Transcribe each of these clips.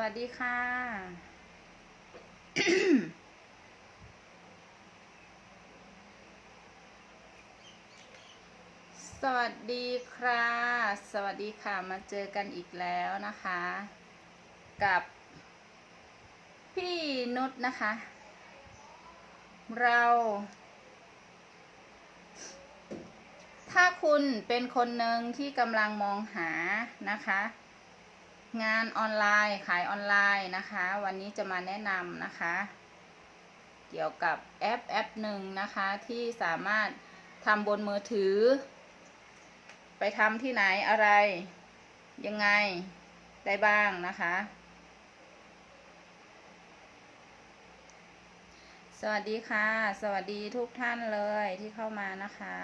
วัสดีค่ะ สวัสดีค่ะ สวัสดีค่ะ มาเจอกันอีกแล้วนะคะ กับพี่นุชนะคะ เรา ถ้าคุณเป็นคนหนึ่งที่กำลังมองหานะคะ งานออนไลน์ขายออนไลน์นะคะ วันนี้จะมาแนะนำนะคะ เกี่ยวกับแอปแอปหนึ่งนะคะที่สามารถทำบนมือถือ ไปทำที่ไหนอะไร ยังไงได้บ้างนะคะ สวัสดีค่ะ สวัสดีทุกท่านเลยที่เข้ามานะคะ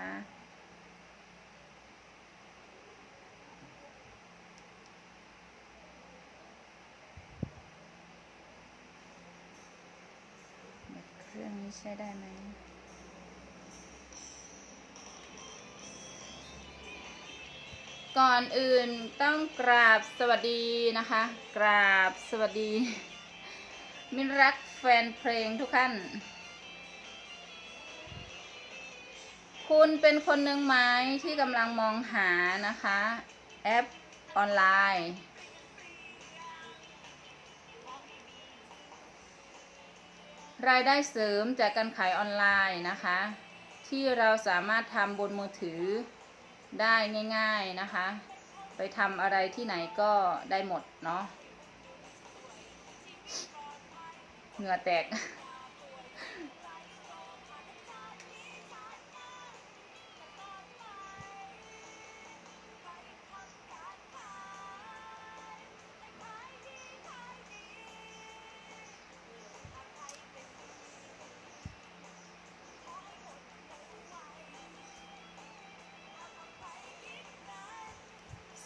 เครื่อง นี้ใช้ได้ไหมก่อนอื่นต้องกราบสวัสดีนะคะ กราบสวัสดี มิตรรักแฟนเพลงทุกท่าน คุณเป็นคนหนึ่งไหมที่กำลังมองหานะคะ แอปออนไลน์ รายได้เสริมจากการขายออนไลน์นะคะ ที่เราสามารถทำบนมือถือได้ง่ายๆนะคะ ไปทำอะไรที่ไหนก็ได้หมดเนาะเหงื่อแตก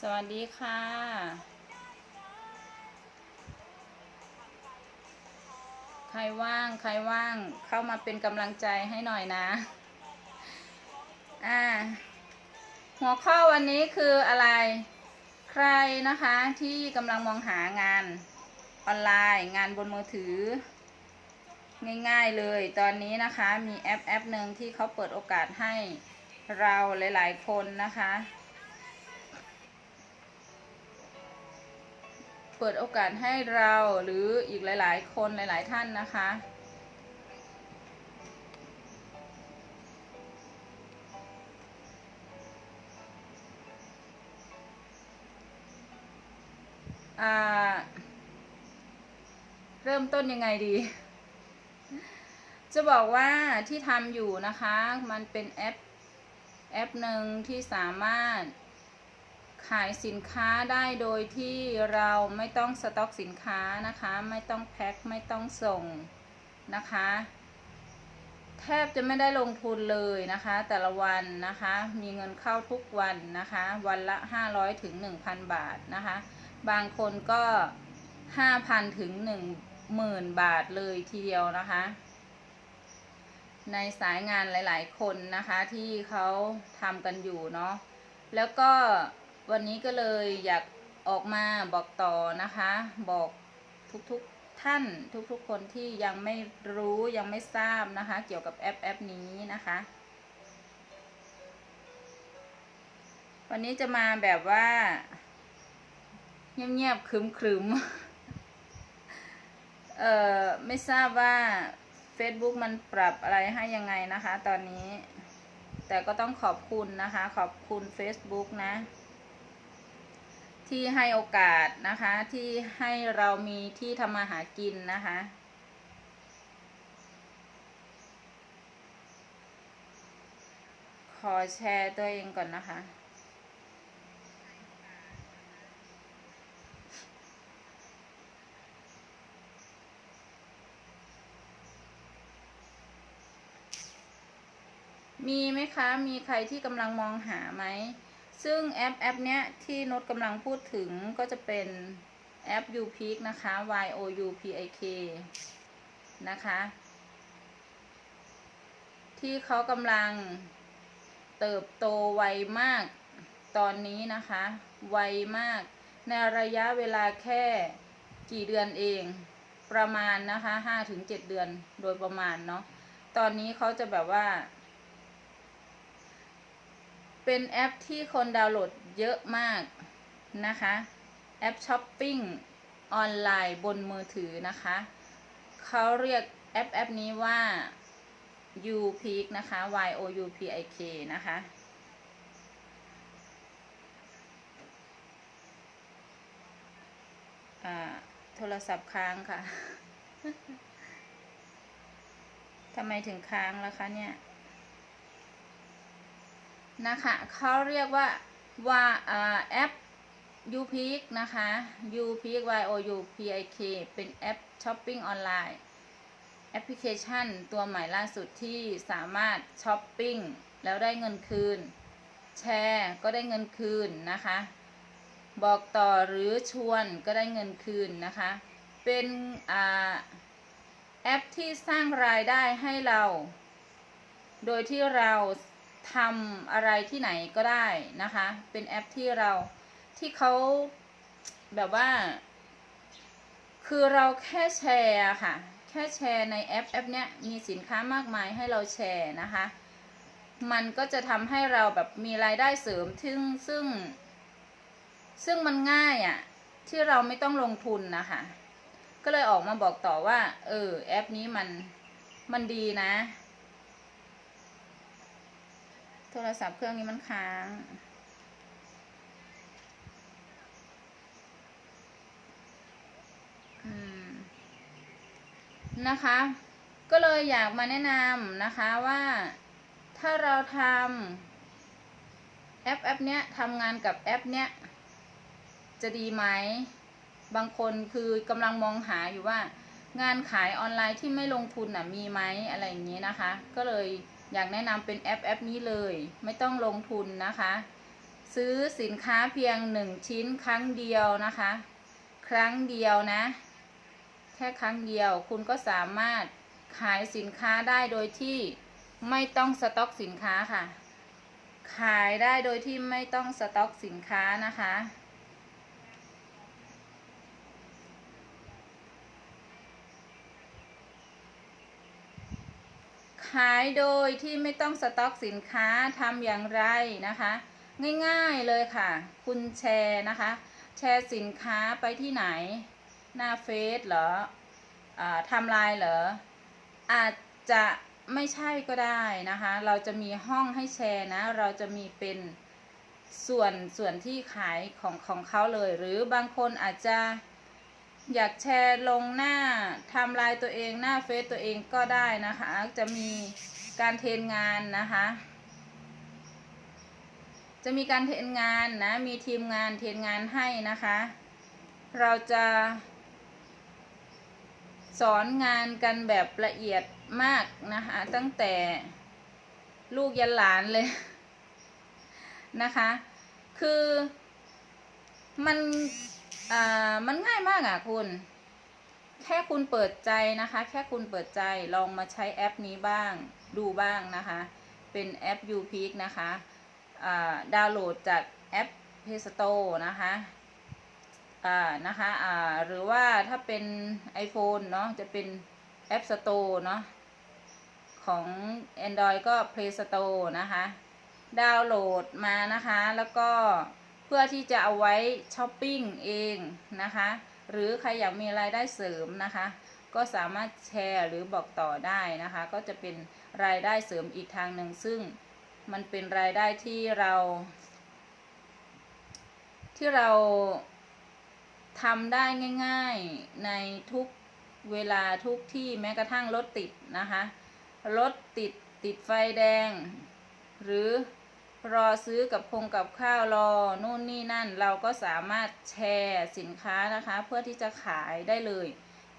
สวัสดีค่ะ ใครว่างใครว่างเข้ามาเป็นกำลังใจให้หน่อยนะ อ่า หัวข้อวันนี้คืออะไร ใครนะคะที่กำลังมองหางานออนไลน์งานบนมือถือ ง่ายๆเลยตอนนี้นะคะมีแอปแอปหนึ่งที่เขาเปิดโอกาสให้เราหลายๆคนนะคะ เปิดโอกาสให้เราหรืออีกหลาย ๆ คนหลาย ๆ ท่านนะคะ เริ่มต้นยังไงดี จะบอกว่าที่ทำอยู่นะคะ มันเป็นแอปแอปหนึ่งที่สามารถ ขายสินค้าได้โดยที่เราไม่ต้องสต็อกสินค้านะคะ ไม่ต้องแพ็คไม่ต้องส่งนะคะ แทบจะไม่ได้ลงทุนเลยนะคะ แต่ละวันนะคะ มีเงินเข้าทุกวันนะคะ วันละ 500ถึง1,000 บาทนะคะ บางคนก็ 5,000ถึง10,000 บาทเลยทีเดียวนะคะ ในสายงานหลาย ๆ คนนะคะที่เขาทำกันอยู่เนาะแล้วก็ วันนี้ก็เลยอยากออกมาบอกต่อนะคะ บอกทุกๆท่านทุกๆคนที่ยังไม่รู้ยังไม่ทราบนะคะ เกี่ยวกับแอปแอปนี้นะคะ วันนี้จะมาแบบว่า เงียบๆครึมๆเอ่อไม่ทราบว่า Facebook มันปรับอะไรให้ยังไงนะคะ ตอนนี้ แต่ก็ต้องขอบคุณนะคะ ขอบคุณ Facebook นะ ที่ให้โอกาสนะคะ ที่ให้เรามีที่ทำมาหากินนะคะ ขอแชร์ตัวเองก่อนนะคะมีไหมคะ มีใครที่กำลังมองหาไหม ซึ่งแอปแอปเนี้ยที่นุชกำลังพูดถึงก็จะเป็นแอป u p i k นะคะ y o u p i k นะคะ ที่เขากำลังเติบโตไวมากตอนนี้นะคะ ไวมาก ในระยะเวลาแค่กี่เดือนเอง ประมาณนะคะห้าถึงเจ็ดเดือนโดยประมาณเนาะ ตอนนี้เขาจะแบบว่า เป็นแอปที่คนดาวน์โหลดเยอะมากนะคะ แอปช้อปปิ้งออนไลน์บนมือถือนะคะ เขาเรียกแอปแอปนี้ว่า u p i k นะคะ y o u p i k นะคะ โทรศัพท์ค้างค่ะ ทำไมถึงค้างล่ะคะเนี่ย นะคะเขาเรียกว่าว่าแอป u p i k นะคะ u p i k y o u p i k เป็นแอปช้อปปิ้งออนไลน์แอปพลิเคชันตัวใหม่ล่าสุดที่สามารถช้อปปิ้งแล้วได้เงินคืน แชร์ก็ได้เงินคืนนะคะ บอกต่อหรือชวนก็ได้เงินคืนนะคะ เป็นอแอปที่สร้างรายได้ให้เรา โดยที่เรา ทำอะไรที่ไหนก็ได้นะคะ เป็นแอปที่เราที่เขาแบบว่า คือเราแค่แชร์ค่ะ แค่แชร์ในแอปแอปเนี้ยมีสินค้ามากมายให้เราแชร์นะคะ มันก็จะทำให้เราแบบมีรายได้เสริมซึ่งซึ่ง ซึ่งมันง่ายอะ่ะ ที่เราไม่ต้องลงทุนนะคะ ก็เลยออกมาบอกต่อว่า เออ แอปนี้มันมันดีนะ โทรศัพท์เครื่องนี้มันค้าง นะคะ ก็เลยอยากมาแนะนำนะคะว่าถ้าเราทำแอปแอปเนี้ยทำงานกับแอปเนี้ยจะดีไหม บางคนคือกำลังมองหาอยู่ว่า งานขายออนไลน์ที่ไม่ลงทุนน่ะมีไหมอะไรอย่างนี้นะคะ ก็เลย อยากแนะนำเป็นแอปแอปนี้เลย ไม่ต้องลงทุนนะคะ ซื้อสินค้าเพียงหนึ่งชิ้นครั้งเดียวนะคะ ครั้งเดียวนะ แค่ครั้งเดียวคุณก็สามารถขายสินค้าได้โดยที่ไม่ต้องสต็อกสินค้าค่ะ ขายได้โดยที่ไม่ต้องสต็อกสินค้านะคะ ขายโดยที่ไม่ต้องสต็อกสินค้าทำอย่างไรนะคะ ง่ายๆเลยค่ะ คุณแชร์นะคะ แชร์สินค้าไปที่ไหน หน้าเฟซเหรออทำลายเหรอ อาจจะไม่ใช่ก็ได้นะคะ เราจะมีห้องให้แชร์นะ เราจะมีเป็นส่วนส่วนที่ขายของของเขาเลย หรือบางคนอาจจะ อยากแชร์ลงหน้าทำลายตัวเองหน้าเฟซตัวเองก็ได้นะคะ จะมีการเทรนงานนะคะ จะมีการเทรนงานนะ มีทีมงานเทรนงานให้นะคะ เราจะสอนงานกันแบบละเอียดมากนะคะ ตั้งแต่ลูกยันหลานเลยนะคะ คือมัน อ่ามันง่ายมากอะคุณ แค่คุณเปิดใจนะคะ แค่คุณเปิดใจลองมาใช้แอปนี้บ้าง ดูบ้างนะคะ เป็นแอป u p e a k นะคะอ่าดาวน์โหลดจากแอป Play Store นะคะอ่านะคะอ่าหรือว่าถ้าเป็น iPhone เนาะจะเป็น App Store เนาะของ Android ก็ Play Store นะคะ ดาวน์โหลดมานะคะ แล้วก็ พื่อที่จะเอาไว้ช้อปปิ้งเองนะคะ หรือใครอยากมีรายได้เสริมนะคะ ก็สามารถแชร์หรือบอกต่อได้นะคะ ก็จะเป็นรายได้เสริมอีกทางหนึ่งซึ่งมันเป็นรายได้ที่เรา ที่เราทำได้ง่าย ๆในทุกเวลาทุกที่แม้กระทั่งรถติดนะคะ รถติดติดไฟแดง หรือ รอซื้อกับคงกับข้าวรอนู่นนี่นั่น เราก็สามารถแชร์สินค้านะคะ เพื่อที่จะขายได้เลย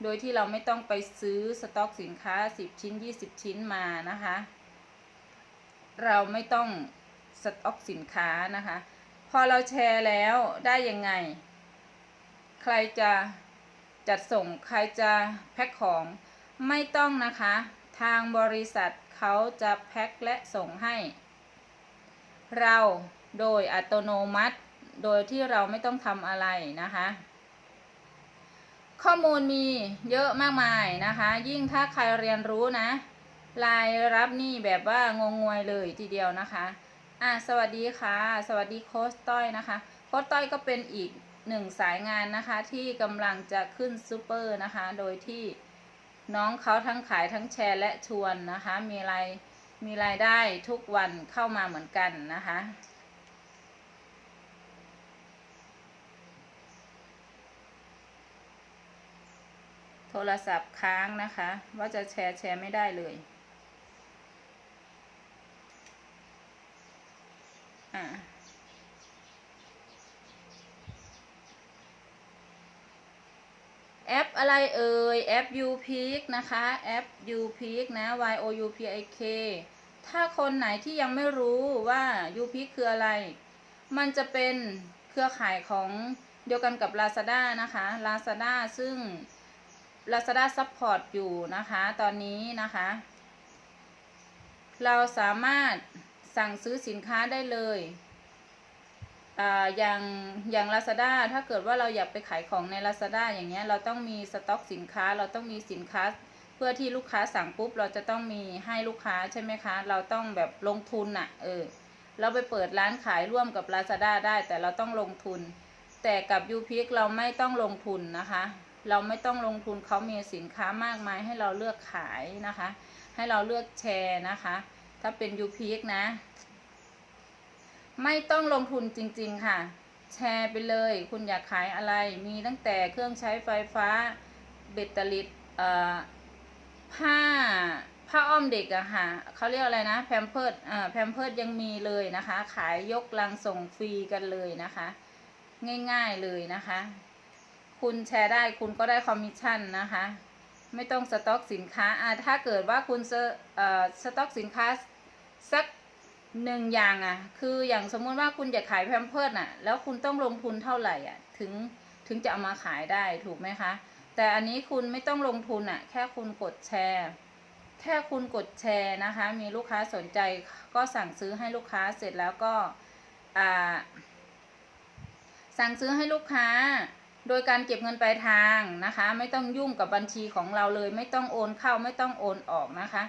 โดยที่เราไม่ต้องไปซื้อสต็อกสินค้า 10 ชิ้น 20 ชิ้นมานะคะ เราไม่ต้องสต็อกสินค้านะคะ พอเราแชร์แล้วได้ยังไง ใครจะจัดส่งใครจะแพ็คของไม่ต้องนะคะ ทางบริษัทเขาจะแพ็คและส่งให้ เราโดยอัตโนมัติ โดยที่เราไม่ต้องทำอะไรนะคะ ข้อมูลมีเยอะมากมายนะคะ ยิ่งถ้าใครเรียนรู้นะรายรับนี่แบบว่างงงวยเลยทีเดียวนะคะอะสวัสดีค่ะ สวัสดีโค้ชต้อยนะคะ โค้ชต้อยก็เป็นอีกหนึ่งสายงานนะคะ ที่กำลังจะขึ้นซูเปอร์นะคะ โดยที่น้องเขาทั้งขายทั้งแชร์และชวนนะคะ มีราย มีรายได้ทุกวันเข้ามาเหมือนกันนะคะโทรศัพท์ค้างนะคะ ว่าจะแชร์แชร์ไม่ได้เลย อ่าแอปอะไรเอ่ย แอป u p i c นะคะ แอป u p i c นะ y o u p i k ถ้าคนไหนที่ยังไม่รู้ว่า u p i c คืออะไร มันจะเป็นเครือข่ายของเดียวกันกับ Lazada นะคะ Lazada ซึ่ง Lazada Support อยู่นะคะตอนนี้นะคะ เราสามารถสั่งซื้อสินค้าได้เลยอ่าอย่างอย่าง Lazada ถ้าเกิดว่าเราอยากไปขายของใน Lazada อย่างเงี้ยเราต้องมีสต็อกสินค้าเราต้องมีสินค้า เพื่อที่ลูกค้าสั่งปุ๊บเราจะต้องมีให้ลูกค้าใช่ไหมคะ เราต้องแบบลงทุนอะ่ะ เออ เราไปเปิดร้านขายร่วมกับ Lazada ได้ แต่เราต้องลงทุน แต่กับ u p i c เราไม่ต้องลงทุนนะคะ เราไม่ต้องลงทุนเขามีสินค้ามากมายให้เราเลือกขายนะคะ ให้เราเลือกแชร์นะคะ ถ้าเป็น u p i c นะ ไม่ต้องลงทุนจริง ๆ ค่ะ แชร์ไปเลย คุณอยากขายอะไร มีตั้งแต่เครื่องใช้ไฟฟ้า เบตเตอรี่เอ่อ ผ้าผ้าอ้อมเด็กอะค่ะเขาเรียกอะไรนะแพมเพิร์ดอ่าแพมเพิร์ดยังมีเลยนะคะ ขายยกลังส่งฟรีกันเลยนะคะ ง่ายๆเลยนะคะ คุณแชร์ได้คุณก็ได้คอมมิชชั่นนะคะ ไม่ต้องสต็อกสินค้าอ่าถ้าเกิดว่าคุณสเอ่อสต็อกสินค้าสักหนึ่งอย่างอะคืออย่างสมมุติว่าคุณอยากขายแพมเพิร์ดน่ะแล้วคุณต้องลงทุนเท่าไหร่อะถึงถึงจะเอามาขายได้ถูกไหมคะ แต่อันนี้คุณไม่ต้องลงทุนอะแค่คุณกดแชร์ แค่คุณกดแชร์นะคะ มีลูกค้าสนใจก็สั่งซื้อให้ลูกค้าเสร็จแล้วก็อ่าสั่งซื้อให้ลูกค้า โดยการเก็บเงินปลายทางนะคะ ไม่ต้องยุ่งกับบัญชีของเราเลย ไม่ต้องโอนเข้าไม่ต้องโอนออกนะคะ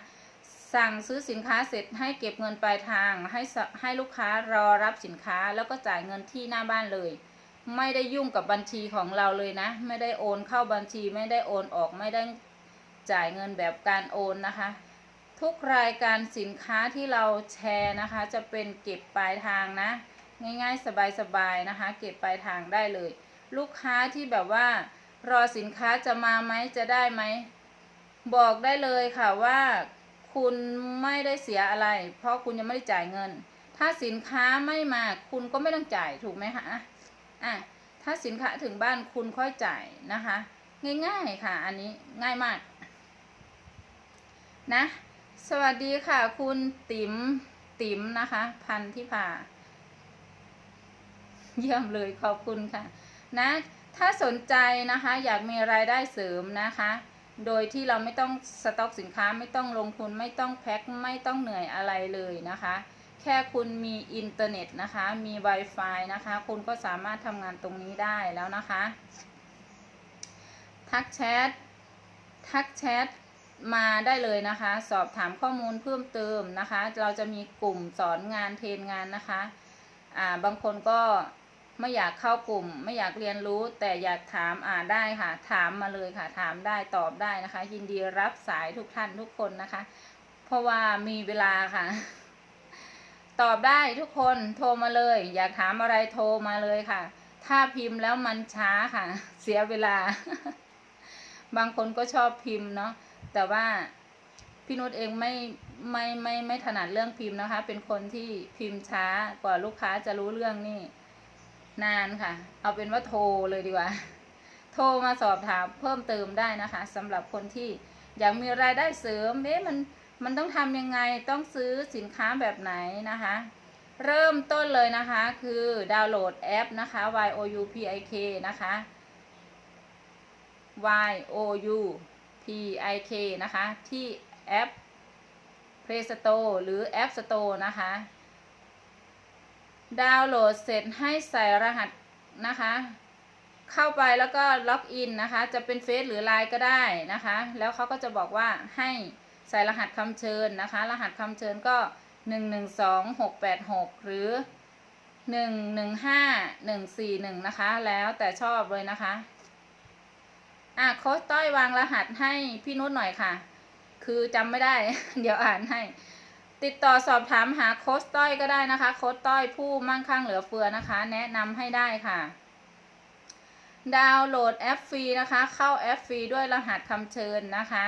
สั่งซื้อสินค้าเสร็จให้เก็บเงินปลายทาง ให้ให้ลูกค้ารอรับสินค้าแล้วก็จ่ายเงินที่หน้าบ้านเลย ไม่ได้ยุ่งกับบัญชีของเราเลยนะ ไม่ได้โอนเข้าบัญชีไม่ได้โอนออกไม่ได้จ่ายเงินแบบการโอนนะคะ ทุกรายการสินค้าที่เราแชร์นะคะ จะเป็นเก็บปลายทางนะ ง่ายๆสบายๆนะคะ เก็บปลายทางได้เลย ลูกค้าที่แบบว่า รอสินค้าจะมาไหมจะได้ไหมบอกได้เลยค่ะว่าคุณไม่ได้เสียอะไร เพราะคุณยังไม่ได้จ่ายเงิน ถ้าสินค้าไม่มาคุณก็ไม่ต้องจ่ายถูกไหมคะ อะถ้าสินค้าถึงบ้านคุณค่อยจ่ายนะคะ ง่ายๆค่ะ อันนี้ง่ายมากนะ สวัสดีค่ะ คุณติ๋มติ๋มนะคะ พันธิพาเยี่ยมเลยขอบคุณค่ะ นะ ถ้าสนใจนะคะ อยากมีรายได้เสริมนะคะ โดยที่เราไม่ต้องสต็อกสินค้าไม่ต้องลงทุนไม่ต้องแพ็คไม่ต้องเหนื่อยอะไรเลยนะคะ แค่คุณมีอินเทอร์เน็ตนะคะ มี Wi-Fi นะคะ คุณก็สามารถทำงานตรงนี้ได้แล้วนะคะ ทักแชท ทักแชทมาได้เลยนะคะ สอบถามข้อมูลเพิ่มเติมนะคะ เราจะมีกลุ่มสอนงานเทรนงานนะคะ อ่า บางคนก็ไม่อยากเข้ากลุ่ม ไม่อยากเรียนรู้ แต่อยากถามอ่าได้ค่ะ ถามมาเลยค่ะ ถามได้ตอบได้นะคะ ยินดีรับสายทุกท่านทุกคนนะคะ เพราะว่ามีเวลาค่ะ ตอบได้ทุกคนโทรมาเลย อยากถามอะไรโทรมาเลยค่ะ ถ้าพิมพ์แล้วมันช้าค่ะ เสียเวลา บางคนก็ชอบพิมพ์เนาะแต่ว่าพี่นุชเองไม่ไม่ไม่ไม่ถนัดเรื่องพิมพ์นะคะ เป็นคนที่พิมพ์ช้ากว่าลูกค้าจะรู้เรื่องนี่ นานค่ะ เอาเป็นว่าโทรเลยดีกว่า โทรมาสอบถามเพิ่มเติมได้นะคะสำหรับคนที่อยากมีรายได้เสริมเอ๊ะมัน มันต้องทำยังไงต้องซื้อสินค้าแบบไหนนะคะ เริ่มต้นเลยนะคะคือดาวน์โหลดแอปนะคะ Y O U P I K นะคะ Y O U P I K นะคะ ที่แอป Play Store หรือ App Store นะคะ ดาวน์โหลดเสร็จให้ใส่รหัสนะคะ เข้าไปแล้วก็ล็อกอินนะคะ จะเป็นเฟซหรือไลน์ก็ได้นะคะ แล้วเขาก็จะบอกว่าให้ ใส่รหัสคำเชิญนะคะ รหัสคำเชิญก็ 112686 หรือ 115141 นะคะ แล้วแต่ชอบเลยนะคะ อะโค้ชต้อยวางรหัสให้พี่นุชหน่อยค่ะ คือจำไม่ได้ เดี๋ยวอ่านให้ ติดต่อสอบถามหาโค้ชต้อยก็ได้นะคะ โค้ชต้อยผู้มั่งคั่งเหลือเฟือนะคะ แนะนำให้ได้ค่ะดาวน์โหลดแอปฟรีนะคะ เข้าแอปฟรีด้วยรหัสคำเชิญนะคะ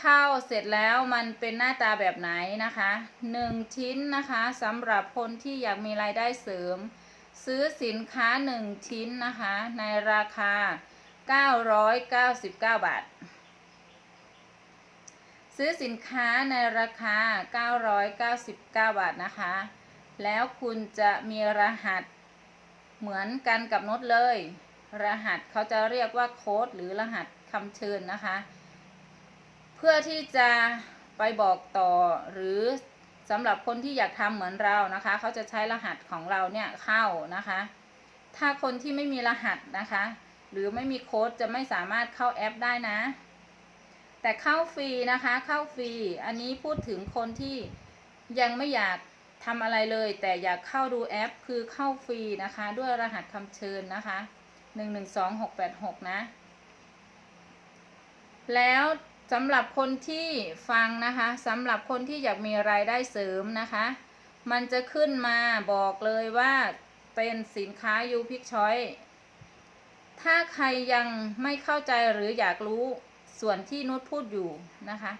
ข้าเสร็จแล้วมันเป็นหน้าตาแบบไหนนะคะหนึ่งชิ้นนะคะสำหรับคนที่อยากมีรายได้เสริม ซื้อสินค้าหนึ่งชิ้นนะคะ ในราคา 999 บาท ซื้อสินค้าในราคา 999 บาทนะคะ แล้วคุณจะมีรหัสเหมือนกันกับโน้ตเลย รหัสเขาจะเรียกว่าโค้ดหรือรหัสคำเชิญนะคะ เพื่อที่จะไปบอกต่อหรือสำหรับคนที่อยากทำเหมือนเรานะคะ เขาจะใช้รหัสของเราเนี่ยเข้านะคะ ถ้าคนที่ไม่มีรหัสนะคะ หรือไม่มีโค้ดจะไม่สามารถเข้าแอปได้นะ แต่เข้าฟรีนะคะ เข้าฟรี อันนี้พูดถึงคนที่ยังไม่อยากทำอะไรเลย แต่อยากเข้าดูแอปคือเข้าฟรีนะคะ ด้วยรหัสคำเชิญนะคะ 112686 นะ แล้ว สำหรับคนที่ฟังนะคะสำหรับคนที่อยากมีรายได้เสริมนะคะ มันจะขึ้นมาบอกเลยว่าเป็นสินค้ายูพิกชอยถ้าใครยังไม่เข้าใจหรืออยากรู้ส่วนที่นุชพูดอยู่นะคะ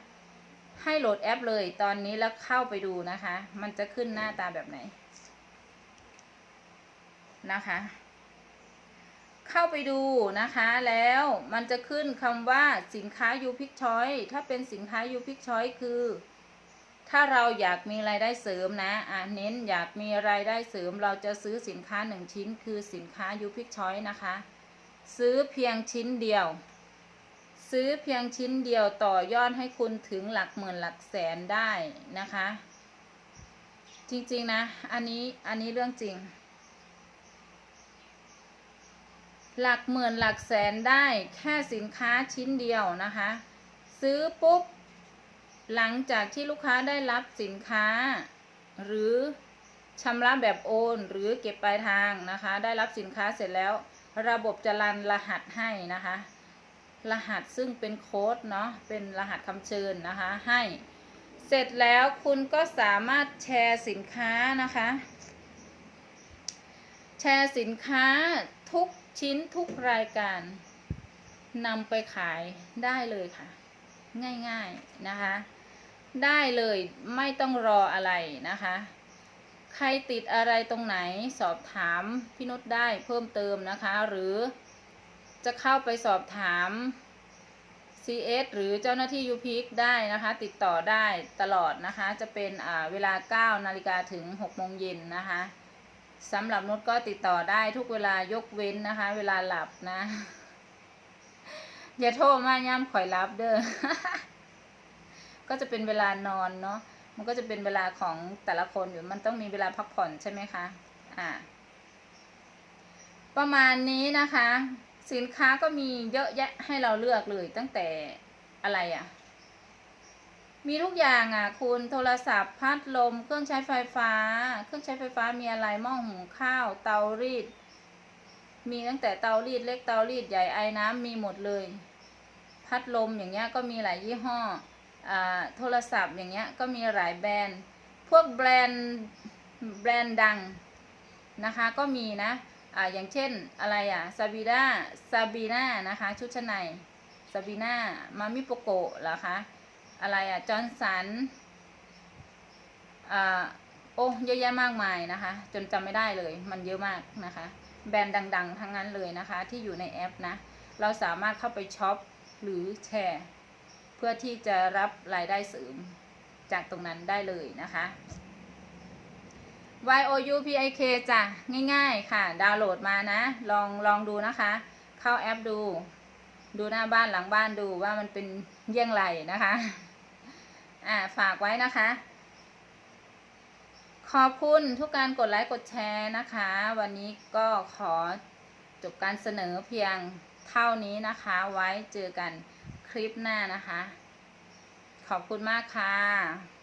ให้โหลดแอปเลยตอนนี้แล้วเข้าไปดูนะคะ มันจะขึ้นหน้าตาแบบไหนนะคะ เข้าไปดูนะคะแล้วมันจะขึ้นคำว่าสินค้ายูพิกชอยถ้าเป็นสินค้ายูพิกชอยคือ ถ้าเราอยากมีรายได้เสริมนะอ่าเน้นอยากมีรายได้เสริม เราจะซื้อสินค้าหนึ่งชิ้น คือสินค้ายูพิกชอยนะคะ ซื้อเพียงชิ้นเดียว ซื้อเพียงชิ้นเดียวต่อยอดให้คุณถึงหลักหมื่นหลักแสนได้นะคะ จริงๆนะ อันนี้อันนี้เรื่องจริง หลักหมื่นหลักแสนได้แค่สินค้าชิ้นเดียวนะคะ ซื้อปุ๊บ หลังจากที่ลูกค้าได้รับสินค้า หรือชำระแบบโอน หรือเก็บปลายทางนะคะ ได้รับสินค้าเสร็จแล้ว ระบบจะรันรหัสให้นะคะ รหัสซึ่งเป็นโค้ดเนาะเป็นรหัสคำเชิญนะคะให้ เสร็จแล้วคุณก็สามารถแชร์สินค้านะคะ แชร์สินค้าทุก ชิ้นทุกรายการนำไปขายได้เลยค่ะ ง่ายๆนะคะ ได้เลยไม่ต้องรออะไรนะคะ ใครติดอะไรตรงไหนสอบถามพี่นุชได้เพิ่มเติมนะคะ หรือจะเข้าไปสอบถาม CS หรือเจ้าหน้าที่ยูพิกได้นะคะ ติดต่อได้ตลอดนะคะ จะเป็นอ่าเวลา 9 นาฬิกาถึง 6 โมงเย็นนะคะ สำหรับนุชก็ติดต่อได้ทุกเวลายกเว้นนะคะ เวลาหลับนะ อย่าโทรมาย่ำข่อยรับเด้อก็จะเป็นเวลานอนเนาะมันก็จะเป็นเวลาของแต่ละคนอยู่มันต้องมีเวลาพักผ่อนใช่ไหมคะอ่า ประมาณนี้นะคะ สินค้าก็มีเยอะแยะให้เราเลือกเลยตั้งแต่อะไรอะ่ะ มีทุกอย่างอะ คุณโทรศัพท์พัดลม เครื่องใช้ไฟฟ้า เครื่องใช้ไฟฟ้ามีอะไรหม้อหุงข้าว เตารีด มีตั้งแต่เตารีดเล็กเตารีดใหญ่ไอ้น้ำมีหมดเลย พัดลมอย่างเงี้ยก็มีหลายยี่ห้ออ่าโทรศัพท์อย่างเงี้ยก็มีหลายแบรนด์ พวกแบรนด์แบรนด์ดังนะคะก็มีนะอ่าอย่างเช่นอะไรอะซาบีนาซาบีนานะคะชุดชั้นในซาบีนามามิโปโกะเหรอคะ อะไรอะจอร์นสันอ่าโอ้เยอะแยะมากมายนะคะ จนจำไม่ได้เลย มันเยอะมากนะคะ แบรนด์ดัง ๆ ทั้งนั้นเลยนะคะ ที่อยู่ในแอปนะ เราสามารถเข้าไปช็อปหรือแชร์ เพื่อที่จะรับรายได้เสริมจากตรงนั้นได้เลยนะคะ Y O U P I K จ้ะ ง่ายๆค่ะ ดาวน์โหลดมานะ ลองลองดูนะคะ เข้าแอปดู ดูหน้าบ้านหลังบ้านดูว่ามันเป็นเยี่ยงไรนะคะ อ่าฝากไว้นะคะ ขอบคุณทุกการกดไลค์กดแชร์นะคะ วันนี้ก็ขอจบการเสนอเพียงเท่านี้นะคะ ไว้เจอกันคลิปหน้านะคะ ขอบคุณมากค่ะ